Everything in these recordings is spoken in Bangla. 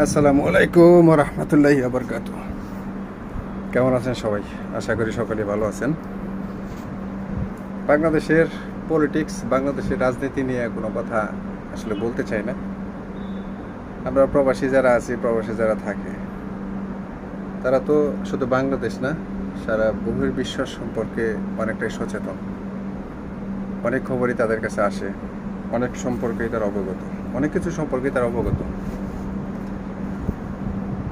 আসসালামু আলাইকুম রহমতুল্লাহি আবরকাত কেমন আছেন সবাই? আশা করি সকলে ভালো আছেন। বাংলাদেশের পলিটিক্স বাংলাদেশের রাজনীতি নিয়ে কোনো কথা আসলে বলতে চাই না। আমরা প্রবাসী যারা আছি, প্রবাসী যারা থাকে, তারা তো শুধু বাংলাদেশ না, সারা বহির্বিশ্ব সম্পর্কে অনেকটাই সচেতন। অনেক খবরই তাদের কাছে আসে, অনেক সম্পর্কেই তারা অবগত, অনেক কিছু সম্পর্কে তারা অবগত।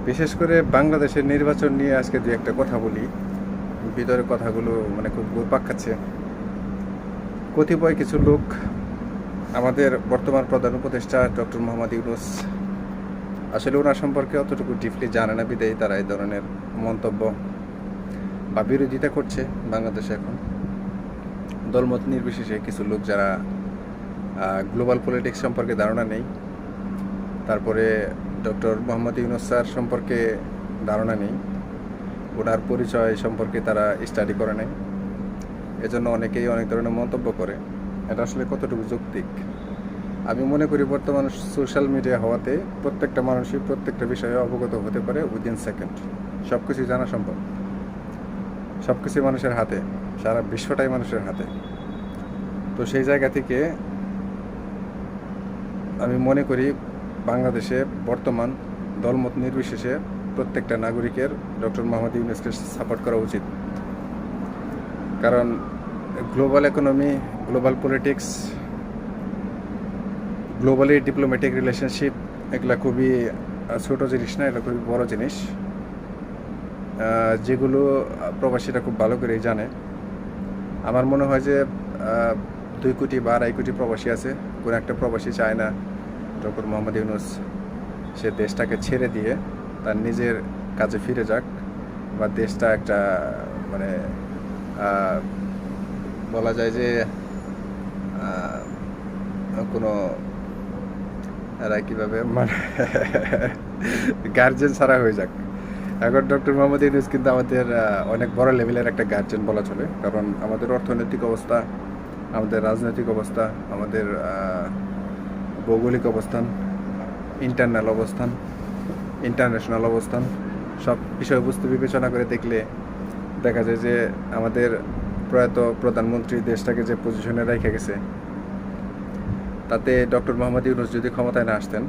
বিশেষ করে বাংলাদেশের নির্বাচন নিয়ে আজকে দু একটা কথা বলি। ভিতরে কথাগুলো মানে খুব ঘুরপাক খাচ্ছে। কতিপয় কিছু লোক, আমাদের বর্তমান প্রধান উপদেষ্টা ডক্টর মোহাম্মদ ইউনুস, আসলে ওনার সম্পর্কে অতটুকু ডিপলি জানে না বিদায়ী, তারা এই ধরনের মন্তব্য বা বিরোধিতা করছে বাংলাদেশে এখন। দলমত নির্বিশেষে কিছু লোক যারা গ্লোবাল পলিটিক্স সম্পর্কে ধারণা নেই। তারপরে ডক্টর মোহাম্মদ ইউনুস স্যার সম্পর্কে ধারণা নেই। ওনার পরিচয় সম্পর্কে তারা স্টাডি করে নেই। এজন্য অনেকেই অনেক ধরনের মন্তব্য করে। এটা আসলে কতটুকু যৌক্তিক? আমি মনে করি বর্তমান সোশ্যাল মিডিয়া হওয়াতে প্রত্যেকটা মানুষই প্রত্যেকটা বিষয়ে অবগত হতে পারে উইদিন সেকেন্ড সব কিছুই জানা সম্ভব। সব কিছুই মানুষের হাতে, সারা বিশ্বটাই মানুষের হাতে। তো সেই জায়গা থেকে আমি মনে করি বাংলাদেশে বর্তমান দলমত নির্বিশেষে প্রত্যেকটা নাগরিকের ডক্টর মোহাম্মদ ইউনুসকে সাপোর্ট করা উচিত। কারণ global economy global politics globally diplomatic relationship এগুলা খুবই ছোটো জিনিস না এটা খুবই বড় জিনিস। যেগুলো প্রবাসীরা খুব ভালো করেই জানে। আমার মনে হয় যে দুই কোটি বা আড়াই কোটি প্রবাসী আছে। কোনো একটা প্রবাসী চায় না ডক্টর মোহাম্মদ ইউনুস সে দেশটাকে ছেড়ে দিয়ে তার নিজের কাজে ফিরে যাক বা দেশটা একটা মানে বলা যায় যে কোনো, এরা কীভাবে মানে গার্জেন ছাড়া হয়ে যাক। এখন ডক্টর মোহাম্মদ ইউনুস কিন্তু আমাদের অনেক বড় লেভেলের একটা গার্জেন বলা চলে। কারণ আমাদের অর্থনৈতিক অবস্থা, আমাদের রাজনৈতিক অবস্থা, আমাদের ভৌগোলিক অবস্থান ইন্টারনাল অবস্থান ইন্টারন্যাশনাল অবস্থান, সব বিষয়বস্তু বিবেচনা করে দেখলে দেখা যায় যে আমাদের প্রয়াত প্রধানমন্ত্রী দেশটাকে যে পজিশনে রেখে গেছে, তাতে ডক্টর মোহাম্মদ ইউনুস যদি ক্ষমতায় না আসতেন,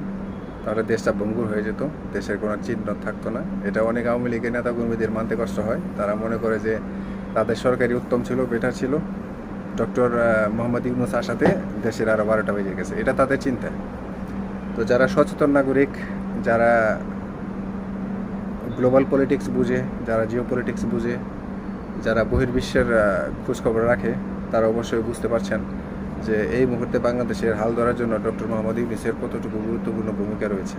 তাহলে দেশটা ভঙ্গুর হয়ে যেত, দেশের কোনো চিহ্ন থাকতো না। এটা অনেক আওয়ামী লীগের নেতাকর্মীদের মানতে কষ্ট হয়, তারা মনে করে যে তাদের সরকারি উত্তম ছিল বেটার ছিল। ডক্টর মোহাম্মদ ইউনুস আসাতে দেশের আরও বারোটা বেজে গেছে। এটা তাদের চিন্তা। তো যারা সচেতন নাগরিক, যারা গ্লোবাল পলিটিক্স বুঝে, যারা জিও পলিটিক্স বুঝে, যারা বহির্বিশ্বের খোঁজখবর রাখে, তারা অবশ্যই বুঝতে পারছেন যে এই মুহূর্তে বাংলাদেশের হাল ধরার জন্য ডক্টর মোহাম্মদ ইউনিসের কতটুকু গুরুত্বপূর্ণ ভূমিকা রয়েছে।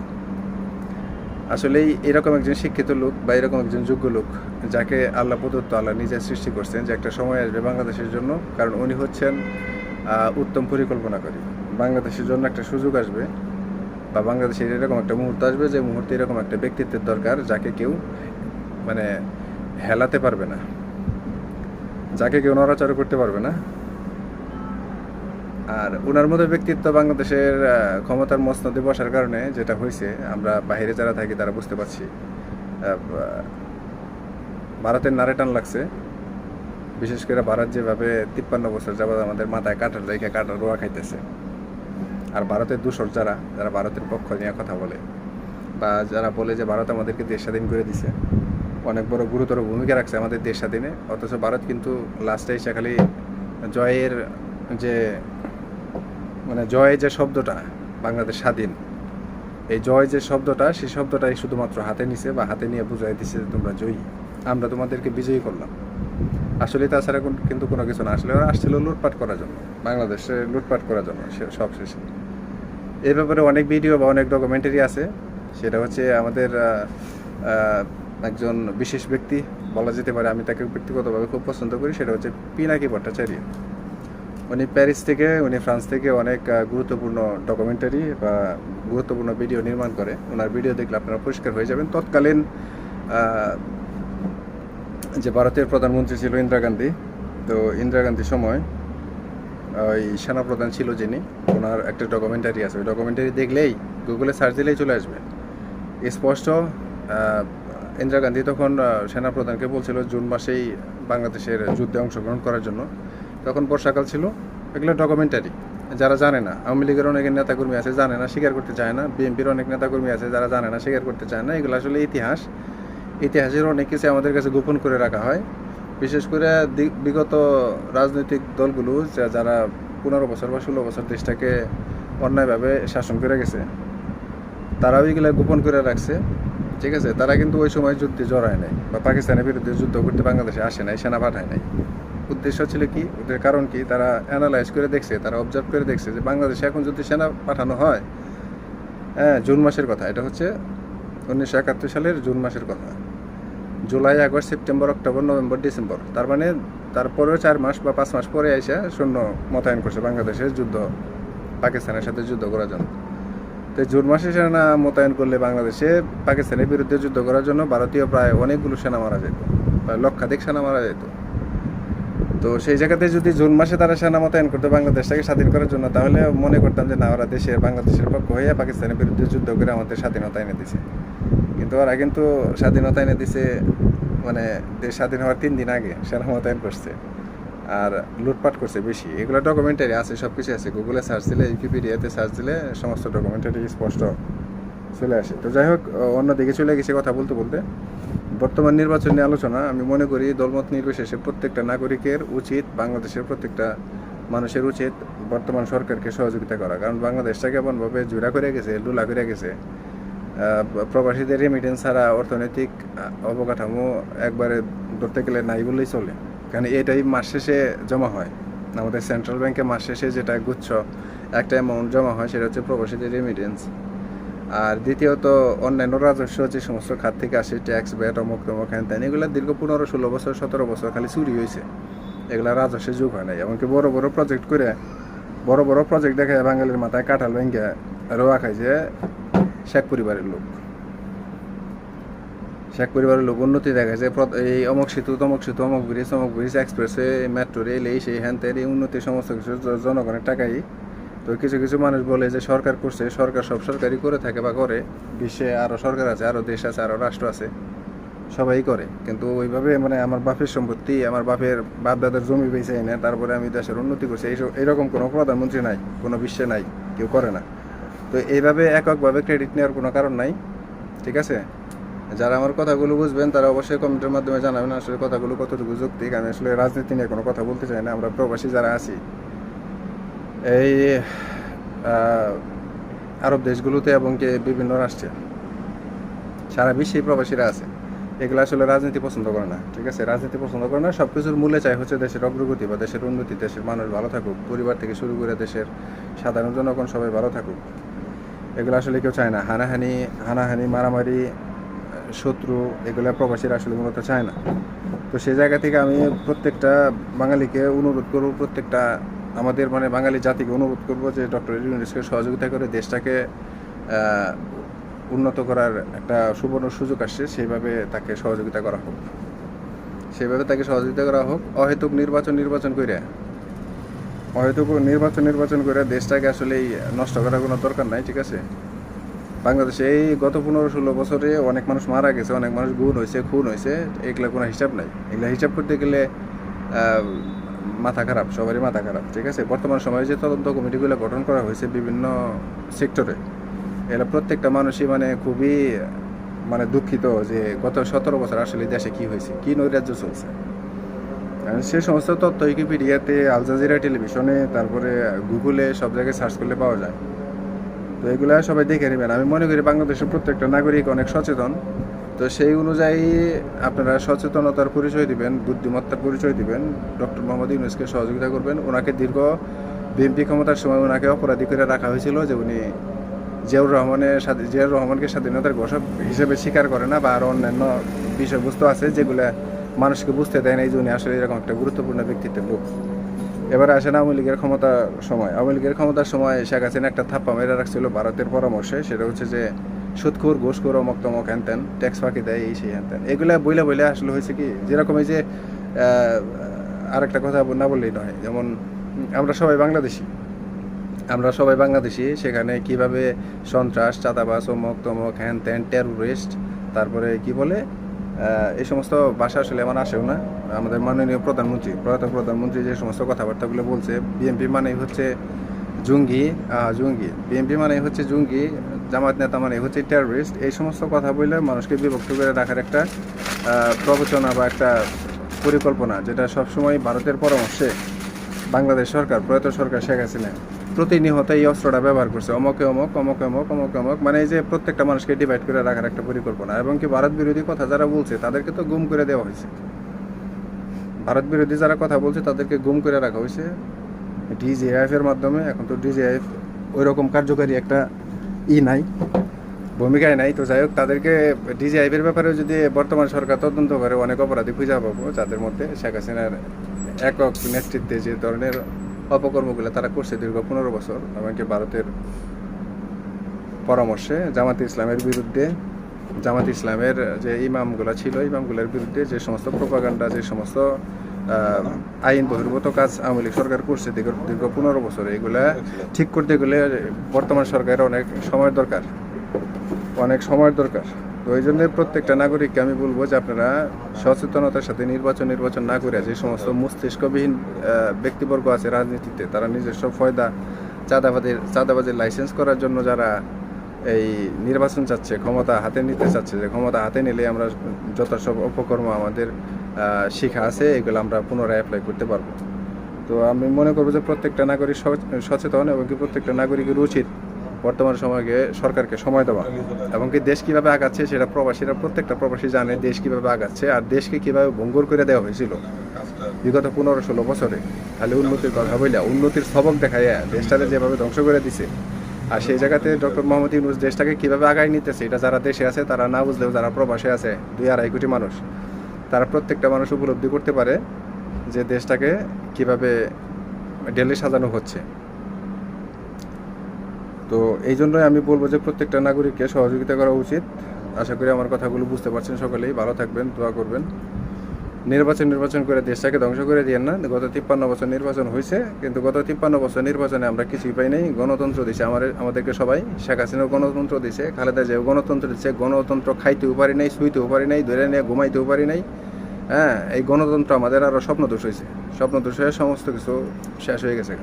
আসলেই এরকম একজন শিক্ষিত লোক বা এরকম একজন যোগ্য লোক যাকে আল্লাহ প্রদত্ত আল্লাহ নিজে সৃষ্টি করছেন যে একটা সময় আসবে বাংলাদেশের জন্য, কারণ উনি হচ্ছেন উত্তম পরিকল্পনাকারী। বাংলাদেশের জন্য একটা সুযোগ আসবে বা বাংলাদেশের এরকম একটা মুহূর্ত আসবে যে মুহূর্তে এরকম একটা ব্যক্তিত্বের দরকার যাকে কেউ মানে হেলাতে পারবে না, যাকে কেউ নড়াচড়া করতে পারবে না। আর ওনার মতো ব্যক্তিত্ব বাংলাদেশের ক্ষমতার মসনদে বসার কারণে যেটা হয়েছে, আমরা বাইরে যারা থাকি তারা বুঝতে পারছি ভারতের নারে টান লাগছে। বিশেষ করে ভারত যেভাবে তিপ্পান্ন বছর যাবৎ আমাদের মাথায় কাটার রেখে কাটার রোয়া খাইতেছে, আর ভারতের দূষর যারা যারা ভারতের পক্ষ নিয়ে কথা বলে, বা যারা বলে যে ভারত আমাদেরকে দেশ স্বাধীন করে দিছে, অনেক বড় গুরুতর ভূমিকা রাখছে আমাদের দেশ স্বাধীনে, অথচ ভারত কিন্তু লাস্টে এসে খালি জয়ের যে মানে জয় যে শব্দটা, বাংলাদেশ স্বাধীন, এই জয় যে শব্দটা, সেই শব্দটাই শুধুমাত্র হাতে নিছে বা হাতে নিয়ে বুঝাই দিছে যে তোমরা জয়ী। আমরা তোমাদেরকে বিজয়ী করলাম। আসলে তাছাড়া কোন- কিন্তু কোনো কিছু না। আসলে ওরা আসছিল লুটপাট করার জন্য। বাংলাদেশে লুটপাট করার জন্য সব শেষে। এই ব্যাপারে অনেক ভিডিও বা অনেক ডকুমেন্টারি আছে। সেটা হচ্ছে আমাদের একজন বিশেষ ব্যক্তি, বলা যেতে পারে আমি তাকে ব্যক্তিগতভাবে খুব পছন্দ করি, সেটা হচ্ছে পিনাকি ভট্টাচার্য। উনি প্যারিস থেকে, উনি ফ্রান্স থেকে অনেক গুরুত্বপূর্ণ ডকুমেন্টারি বা গুরুত্বপূর্ণ ভিডিও নির্মাণ করে। ওনার ভিডিও দেখলে আপনারা পরিষ্কার হয়ে যাবেন। তৎকালীন যে ভারতের প্রধানমন্ত্রী ছিল ইন্দিরা গান্ধী, তো ইন্দিরা গান্ধীর সময়, ওই সেনাপ্রধান ছিল যিনি, ওনার একটা ডকুমেন্টারি আছে। ওই ডকুমেন্টারি দেখলেই গুগলে সার্চ দিলেই চলে আসবে। স্পষ্ট ইন্দিরা গান্ধী তখন সেনাপ্রধানকে বলছিল জুন মাসেই বাংলাদেশের যুদ্ধে অংশগ্রহণ করার জন্য। তখন বর্ষাকাল ছিল, এগুলো ডকুমেন্টারি যারা জানে না, আওয়ামী লীগের অনেক নেতাকর্মী আছে, জানে না, স্বীকার করতে চায় না। বিএনপির অনেক নেতাকর্মী আছে, যারা জানে না, স্বীকার করতে চায় না। এগুলো আসলে ইতিহাস। ইতিহাসের অনেক কিছু আমাদের কাছে গোপন করে রাখা হয়। বিশেষ করে বিগত রাজনৈতিক দলগুলো যারা পনেরো বছর বা ষোলো বছর দেশটাকে অন্যায়ভাবে শাসন করে গেছে, তারাও এগুলো গোপন করে রাখছে। ঠিক আছে? তারা কিন্তু ওই সময় যুদ্ধে জড়ায় নাই বা পাকিস্তানের বিরুদ্ধে যুদ্ধ করতে বাংলাদেশে আসে নাই, সেনা পাঠায় নাই। উদ্দেশ্য ছিল কি? ওদের কারণ কি? তারা অ্যানালাইজ করে দেখছে, তারা অবজার্ভ করে দেখছে যে বাংলাদেশে এখন যদি সেনা পাঠানো হয় হ্যাঁ জুন মাসের কথা, এটা হচ্ছে উনিশশো একাত্তর সালের জুন মাসের কথা। July, August, September, October, November, December. তার মানে তারপরেও চার মাস বা পাঁচ মাস পরে এসে সৈন্য মোতায়েন করছে বাংলাদেশের যুদ্ধ, পাকিস্তানের সাথে যুদ্ধ করার জন্য। তো জুন মাসে সেনা মোতায়েন করলে বাংলাদেশে পাকিস্তানের বিরুদ্ধে যুদ্ধ করার জন্য ভারতীয় প্রায় অনেকগুলো সেনা মারা যেত, প্রায় লক্ষাধিক সেনা মারা যেত। তো সেই জায়গাতে যদি জুন মাসে তারা সেনা মোতায়েন করতো বাংলাদেশটাকে স্বাধীন করার জন্য, তাহলে মনে করতাম যে না, ওরা দেশের বাংলাদেশের পক্ষ হয়ে পাকিস্তানের বিরুদ্ধে যুদ্ধ করে আমাদের স্বাধীনতা এনে দিছে। কিন্তু ওরা কিন্তু স্বাধীনতা এনে দিছে মানে দেশ স্বাধীন হওয়ার তিন দিন আগে সেনা মোতায়েন করছে আর লুটপাট করছে বেশি। এগুলো ডকুমেন্টারি আছে সব কিছু আছে গুগলে সার্চ দিলে উইকিপিডিয়াতে সার্চ দিলে সমস্ত ডকুমেন্টারি স্পষ্ট চলে আসে। তো যাই হোক, অন্যদিকে চলে গেছে কথা বলতে বলতে। বর্তমান নির্বাচন নিয়ে আলোচনা, আমি মনে করি দলমত নির্বিশেষে প্রত্যেকটা নাগরিকের উচিত, বাংলাদেশের প্রত্যেকটা মানুষের উচিত বর্তমান সরকারকে সহযোগিতা করা। কারণ বাংলাদেশটাকে এমনভাবে জোড়া করে গেছে, লুলা করে গেছে প্রবাসীদের রেমিটেন্স ছাড়া অর্থনৈতিক অবকাঠামো একবারে ধরতে গেলে নাই বললেই চলে। কারণ এটাই মাস শেষে জমা হয়। আমাদের সেন্ট্রাল ব্যাংকে মাস শেষে যেটা গুচ্ছ, একটা অ্যামাউন্ট জমা হয়, সেটা হচ্ছে প্রবাসীদের রেমিটেন্স আর দ্বিতীয়ত, অন্যান্য রাজস্ব যে সমস্ত খাত থেকে আসে, ট্যাক্স, ব্যাট, অমুক তমুক, হ্যান ত্যান, এগুলো দীর্ঘ পনেরো, ষোলো বছর, সতেরো বছর খালি চুরি হয়েছে এগুলা রাজস্বের যুগ হয় নাই। এমনকি বড় বড় প্রজেক্ট করে, বড় বড় প্রজেক্ট দেখে বাঙালির মাথায় কাঁঠাল ভেঙে রোয়া খাই যে শেখ পরিবারের লোক। শেখ পরিবারের লোক উন্নতি দেখা যায় এই অমুক সেতু, তমুক সেতু, অমুক ব্রিজ অমুক ব্রিজ এক্সপ্রেসে মেট্রো রেল এই সেই, হ্যান ত্যান, এই উন্নতি সমস্ত কিছু জনগণের টাকাই তো কিছু কিছু মানুষ বলে যে সরকার করছে, সরকার সব সরকারই করে থাকে বা করে। বিশ্বে আরও সরকার আছে আরও দেশ আছে আরও রাষ্ট্র আছে, সবাই করে। কিন্তু ওইভাবে মানে আমার বাপের সম্পত্তি, আমার বাপের বাপ দাদার জমি বেঁচে এনে তারপরে আমি দেশের উন্নতি করছি, এইসব এরকম কোনো প্রধানমন্ত্রী নাই, কোনো বিশ্বে নাই, কেউ করে না। তো এইভাবে এককভাবে ক্রেডিট নেওয়ার কোনো কারণ নাই, ঠিক আছে? যারা আমার কথাগুলো বুঝবেন, তারা অবশ্যই কমেন্টের মাধ্যমে জানাবেন আসলে কথাগুলো কতটুকু যৌক্তিক। আমি আসলে রাজনীতি নিয়ে কোনো কথা বলতে চাই না, আমরা প্রবাসী যারা আছি এই আরব দেশগুলোতে এবং বিভিন্ন রাষ্ট্রে। সারা বিশ্বে প্রবাসীরা আছে। এগুলো আসলে রাজনীতি পছন্দ করে না, ঠিক আছে? রাজনীতি পছন্দ করে না সব কিছুর মূল্যে চাই হচ্ছে দেশের অগ্রগতি বা দেশের উন্নতি, দেশের মানুষ ভালো থাকুক, পরিবার থেকে শুরু করে দেশের সাধারণ জনগণ সবাই ভালো থাকুক। এগুলো আসলে কেউ চায় না, হানাহানি হানাহানি, মারামারি, শত্রু, এগুলো প্রবাসীরা আসলে মূলত চায় না। তো সেই জায়গা থেকে আমি প্রত্যেকটা বাঙালিকে অনুরোধ করব প্রত্যেকটা আমাদের মানে বাঙালি জাতিকে অনুরোধ করব যে ডক্টর ইউনুসকে সহযোগিতা করে দেশটাকে উন্নত করার একটা সুবর্ণ সুযোগ আসছে, সেইভাবে তাকে সহযোগিতা করা হোক। সেইভাবে তাকে সহযোগিতা করা হোক। অহেতুক নির্বাচন নির্বাচন করে অহেতুক নির্বাচন নির্বাচন করে দেশটাকে আসলেই নষ্ট করার কোনো দরকার নাই, ঠিক আছে? বাংলাদেশে এই গত পনেরো, ষোলো বছরে অনেক মানুষ মারা গেছে, অনেক মানুষ গুণ হয়েছে খুন হয়েছে এগুলো কোনো হিসাব নাই। এগুলো হিসাব করতে গেলে মাথা খারাপ, সবারই মাথা খারাপ, ঠিক আছে? বর্তমান সময়ে যে তদন্ত কমিটিগুলো গঠন করা হয়েছে বিভিন্ন সেক্টরে, এরা প্রত্যেকটা মানুষই মানে খুবই মানে দুঃখিত যে গত সতেরো বছর আসলে দেশে কি হয়েছে, কি নৈরাজ্য চলছে। সে সমস্ত তথ্য উইকিপিডিয়াতে আল জাজিরা টেলিভিশনে তারপরে গুগলে সব জায়গায় সার্চ করলে পাওয়া যায়। তো এগুলা সবাই দেখে নেবেন। আমি মনে করি বাংলাদেশের প্রত্যেকটা নাগরিক অনেক সচেতন। তো সেই অনুযায়ী আপনারা সচেতনতার পরিচয় দিবেন, বুদ্ধিমত্তার পরিচয় দিবেন, ডক্টর মোহাম্মদ ইউনুসকে সহযোগিতা করবেন। ওনাকে দীর্ঘ বিএনপি ক্ষমতার সময় ওনাকে অপরাধী করে রাখা হয়েছিল যে উনি জিয়াউর রহমানের জিয়াউর রহমানকে স্বাধীনতার ঘোষক হিসেবে স্বীকার করে না, বা আরও অন্যান্য বিষয়বস্তু আছে যেগুলো মানুষকে বুঝতে দেয় না যে উনি আসলে এরকম একটা গুরুত্বপূর্ণ ব্যক্তিত্বের লোক। এবার আসেন আওয়ামী লীগের ক্ষমতার সময়। আওয়ামী লীগের ক্ষমতার সময় শেখ হাসিনা একটা থাপ্পা মেরে রাখছিল ভারতের পরামর্শে। সেটা হচ্ছে যে সুদখোর ঘুষখোর অমক তমক হ্যান ত্যান ট্যাক্স ফাঁকি দেয় এই সেই হ্যান ত্যান এগুলা বইলে বইলে আসলে হয়েছে কি, যেরকম এই যে আরেকটা কথা না বললেই নয়, যেমন, আমরা সবাই বাংলাদেশি। আমরা সবাই বাংলাদেশি, সেখানে কীভাবে সন্ত্রাস চাঁদাবাস অমক তমক হ্যান ত্যান টেরোরিস্ট তারপরে কি বলে এই সমস্ত ভাষা আসলে আমার আসেও না। আমাদের মাননীয় প্রধানমন্ত্রী, প্রয়াত প্রধানমন্ত্রী যে সমস্ত কথাবার্তাগুলো বলছে, বিএনপি মানেই হচ্ছে জঙ্গি জঙ্গি। বিএনপি মানেই হচ্ছে জঙ্গি জামাত নেতা মানে হচ্ছে টেরোরিস্ট এই সমস্ত কথা বলে মানুষকে বিভক্ত করে রাখার একটা প্রবচনা বা একটা পরিকল্পনা, যেটা সবসময় ভারতের পরামর্শে বাংলাদেশ সরকার, প্রয়াত সরকার শেখ হাসিনা প্রতিনিয়ত এই অস্ত্রটা ব্যবহার করছে। অমকে, অমক অমকে অমক অমকে, অমক মানে এই যে প্রত্যেকটা মানুষকে ডিভাইড করে রাখার একটা পরিকল্পনা। এবং কি ভারত বিরোধী কথা যারা বলছে, তাদেরকে তো গুম করে দেওয়া হয়েছে। ভারত বিরোধী যারা কথা বলছে, তাদেরকে গুম করে রাখা হয়েছে। ডিজিআইএফ এর মাধ্যমে, এখন তো ডিজিআইএফ ওই রকম কার্যকারী একটা ই নাই ভূমিকায় নাই। তো যাই হোক, তাদেরকে ডিজিআইএফ এর ব্যাপারে যদি বর্তমান সরকার তদন্ত করে, অনেক অপরাধী খুঁজে পাবো যাদের মধ্যে শেখ হাসিনার একক নেতৃত্বে যে ধরনের অপকর্মগুলো তারা করছে দীর্ঘ পনেরো বছর, এমনকি ভারতের পরামর্শে জামাত ইসলামের বিরুদ্ধে, জামাত ইসলামের যে ইমামগুলো ছিল, ইমামগুলোর বিরুদ্ধে যে সমস্ত প্রপাগান্ডা যে সমস্ত আইন বহির্ভূত কাজ আওয়ামী লীগ সরকার করছে দীর্ঘ পনেরো বছর। এগুলা ঠিক করতে গেলে বর্তমান সরকারের অনেক সময়ের দরকার। অনেক সময়ের দরকার। তো এই জন্য প্রত্যেকটা নাগরিককে আমি বলব যে আপনারা সচেতনতার সাথে নির্বাচন নির্বাচন না করে যে সমস্ত মস্তিষ্কবিহীন ব্যক্তিবর্গ আছে রাজনীতিতে, তারা নিজস্ব ফয়দা, চাঁদাবাদের, চাঁদাবাজের লাইসেন্স করার জন্য যারা এই নির্বাচন চাচ্ছে, ক্ষমতা হাতে নিতে চাচ্ছে, যে ক্ষমতা হাতে নিলে আমরা যত সব অপকর্ম আমাদের শিখা আছে, এগুলো আমরা পুনরায় অ্যাপ্লাই করতে পারব। তো আমি মনে করব যে প্রত্যেকটা নাগরিক সচ- সচেতন এবং কি প্রত্যেকটা নাগরিকের উচিত বর্তমান সময়ে সরকারকে সময় দেওয়া এবং কি দেশ কীভাবে আগাচ্ছে সেটা প্রবাসীরা, প্রত্যেকটা প্রবাসী জানে দেশ কীভাবে আগাচ্ছে আর দেশকে কীভাবে ভঙ্গুর করে দেওয়া হয়েছিল বিগত পনেরো ষোলো বছরে। খালি উন্নতির কথা বইলা উন্নতির সবক দেখাইয়া দেশটাকে যেভাবে ধ্বংস করে দিছে আর সেই জায়গাতে ডক্টর মোহাম্মদ ইউনুস দেশটাকে কীভাবে আগায় নিতেছে, এটা যারা দেশে আছে, তারা না বুঝলেও যারা প্রবাসে আছে, দুই আড়াই কোটি মানুষ, তারা প্রত্যেকটা মানুষ উপলব্ধি করতে পারে যে দেশটাকে কীভাবে ডেলি সাজানো হচ্ছে। তো এই জন্যই আমি বলব যে প্রত্যেকটা নাগরিককে সহযোগিতা করা উচিত। আশা করি আমার কথাগুলো বুঝতে পারছেন সকলেই। ভালো থাকবেন, দোয়া করবেন। নির্বাচন নির্বাচন করে দেশটাকে ধ্বংস করে দিয়েন না, গত তিপ্পান্ন বছর নির্বাচন হয়েছে কিন্তু গত তিপ্পান্ন বছর নির্বাচনে আমরা কিছুই পাই নাই, গণতন্ত্র দিছে আমার, আমাদেরকে সবাই। শেখ হাসিনাও গণতন্ত্র দিছে, খালেদা জিয়াও গণতন্ত্র দিচ্ছে গণতন্ত্র খাইতেও পারি নাই, শুইতেও পারি নাই, ধরে নিয়ে ঘুমাইতেও পারি নাই। হ্যাঁ এই গণতন্ত্র আমাদের আরও স্বপ্নদোষ হয়েছে স্বপ্নদোষ হয়ে সমস্ত কিছু শেষ হয়ে গেছে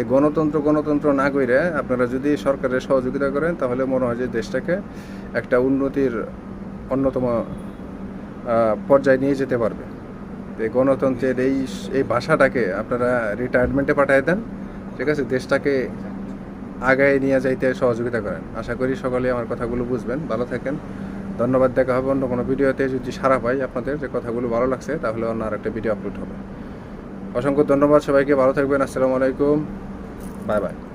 এই গণতন্ত্র গণতন্ত্র না করে আপনারা যদি সরকারের সহযোগিতা করেন, তাহলে মনে হয় যে দেশটাকে একটা উন্নতির অন্যতম পর্যায়ে নিয়ে যেতে পারবে। এই গণতন্ত্রের এই এই ভাষাটাকে আপনারা রিটায়ারমেন্টে পাঠিয়ে দেন, ঠিক আছে? দেশটাকে আগায় নিয়ে যাইতে সহযোগিতা করেন। আশা করি সকলে আমার কথাগুলো বুঝবেন। ভালো থাকেন। ধন্যবাদ, দেখা হবে অন্য কোনো ভিডিওতে। যদি সারা পাই আপনাদের যে কথাগুলো ভালো লাগছে, তাহলে অন্য আরেকটা ভিডিও আপলোড হবে। অসংখ্য ধন্যবাদ সবাইকে। ভালো থাকবেন। আসসালামু আলাইকুম। Bye bye.